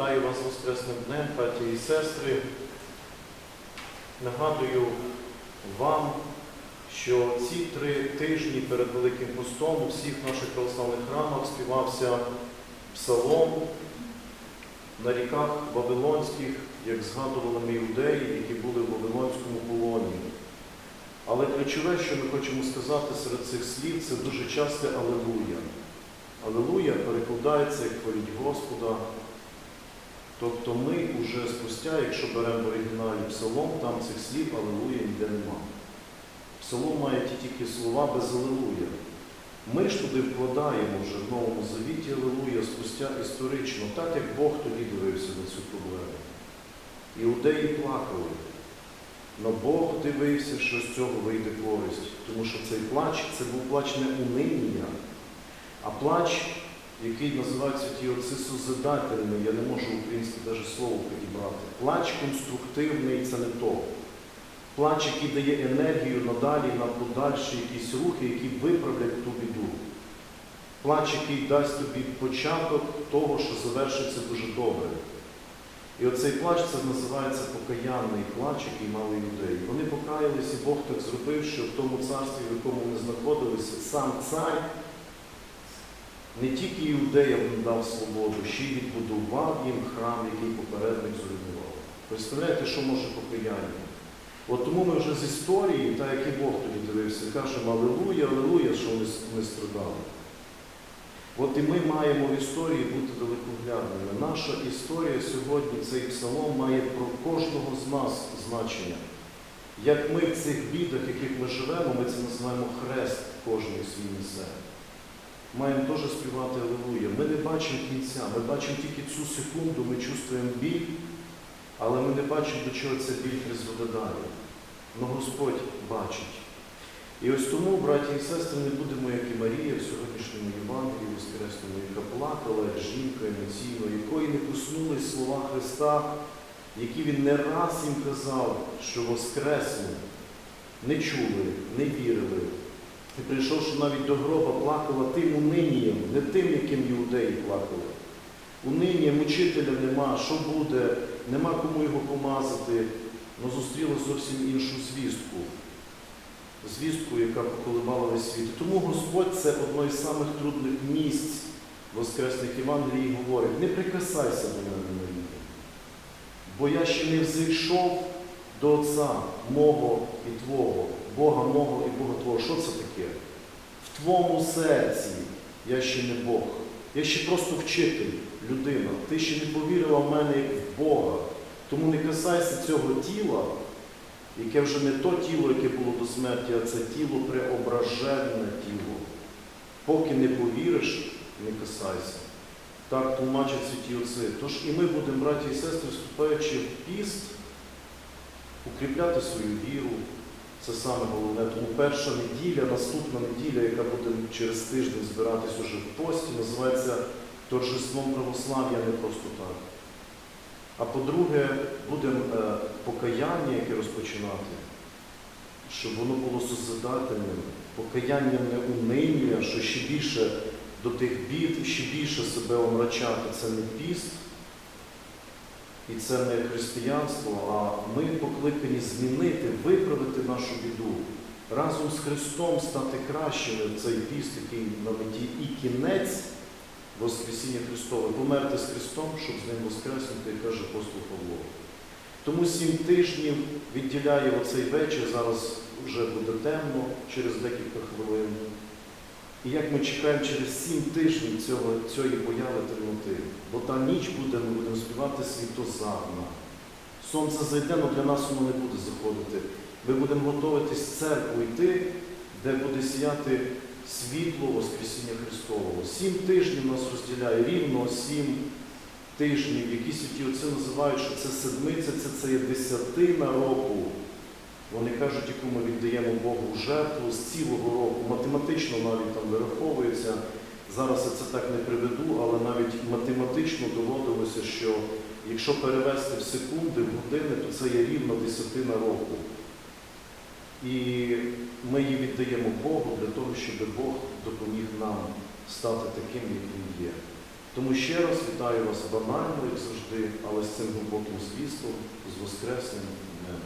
Вітаю вас з Воскресним днем, браті і сестри. Нагадую вам, що ці три тижні перед Великим Постом у всіх наших православних храмах співався псалом на ріках Вавилонських, як згадували ми іудеї, які були в Вавилонському полоні. Але ключове, що ми хочемо сказати серед цих слів, це дуже часте Алелуя. Алелуя перекладається як хваліть Господа. Тобто ми вже спустя, якщо беремо в оригіналі псалом, там цих слів Алелуя ніде нема. Псалом має ті тільки слова без Алелуя. Ми ж туди вкладаємо вже в Новому Завіті Алелуя спустя історично, так як Бог тоді дивився на цю проблему. Іудеї плакали. Но Бог дивився, що з цього вийде користь, тому що цей плач це був плач не униння, а плач, який святі отці я не можу українське навіть слово підібрати. Плач конструктивний це не то. Плач, який дає енергію надалі на подальші якісь рухи, які виправлять ту біду. Плач, який дасть тобі початок того, що завершиться дуже добре. І оцей плач це називається покаянний плач, який мали людей. Вони покаялися, і Бог так зробив, що в тому царстві, в якому вони знаходилися, сам цар не тільки іудеям дав свободу, ще й відбудував їм храм, який попередник зруйнував. Представляєте, що може покаяння? От тому ми вже з історії, так як і Бог тоді дивився, кажемо Алелуя, Алелуя, що вони, вони страдали. От і ми маємо в історії бути далекоглядними. Наша історія сьогодні, цей псалом, має про кожного з нас значення. Як ми в цих бідах, в яких ми живемо, ми це називаємо хрест кожен свій несе. Маємо теж співати Алелуя. Ми не бачимо кінця, ми бачимо тільки цю секунду, ми чувствуємо біль, але ми не бачимо, до чого ця біль призведе далі. Но Господь бачить. І ось тому, браті і сестри, не будемо, як і Марія в сьогоднішньому Євангелії Воскресному, яка плакала, як жінка емоційно, якої не коснулись слова Христа, які він не раз їм казав, що Воскреснув, не чули, не вірили. І прийшовши навіть до гроба, плакала тим унинієм, не тим, яким іудеї плакали. Унинієм учителя нема, що буде, нема кому його помазати, але зустріла зовсім іншу звістку звістку, яка поколебала весь світ. Тому Господь це одно із самих трудних місць Воскресних Євангелії говорить, не прикасайся до мене, Марія, бо я ще не взійшов до Отця мого і Твого, Бога мого і Бога Твого. Що це таке? В твоєму серці я ще не Бог. Я ще просто вчитель, людина. Ти ще не повірила в мене як в Бога. Тому не касайся цього тіла, яке вже не то тіло, яке було до смерті, а це тіло преображене тіло. Поки не повіриш, не касайся. Так тлумачать святі отці. Тож і ми будемо, браті і сестри, вступаючи в піст, укріпляти свою віру. Це саме головне. Тому перша неділя, наступна неділя, яка буде через тиждень збиратись уже в пості, називається торжеством православ'я не просто так. А по-друге, будемо е, покаяння, яке розпочинати, щоб воно було созидательним, покаянням не униння, що ще більше до тих бід, ще більше себе омрачати. Це не піст і це не християнство, а ми покликані змінити, виправити нашу біду, разом з Христом стати кращими в цей піст, який на меті і кінець. Воскресіння Христове, померти з Христом, щоб з ним воскреснути, каже апостол Павло. Тому сім тижнів відділяє оцей вечір, зараз вже буде темно, через декілька хвилин. І як ми чекаємо через сім тижнів цього, цієї появи темноти, бо та ніч буде, ми будемо співати світозарна. Сонце зайде, але для нас воно не буде заходити. Ми будемо готуватись в церкву йти, де буде сіяти світло Воскресіння Христового. Сім тижнів нас розділяє рівно сім тижнів, які святі отці називають, що це седмиця, це, це є десятина року. Вони кажуть, яку ми віддаємо Богу жертву з цілого року. Математично навіть там вираховується. Зараз я це так не приведу, але навіть математично доводилося, що якщо перевести в секунди, в години, то це є рівно десятина року. І ми її віддаємо Богу для того, щоб Бог допоміг нам стати таким, як Він є. Тому ще раз вітаю вас банально, як завжди, але з цим глибоким звістом, з Воскресним днем.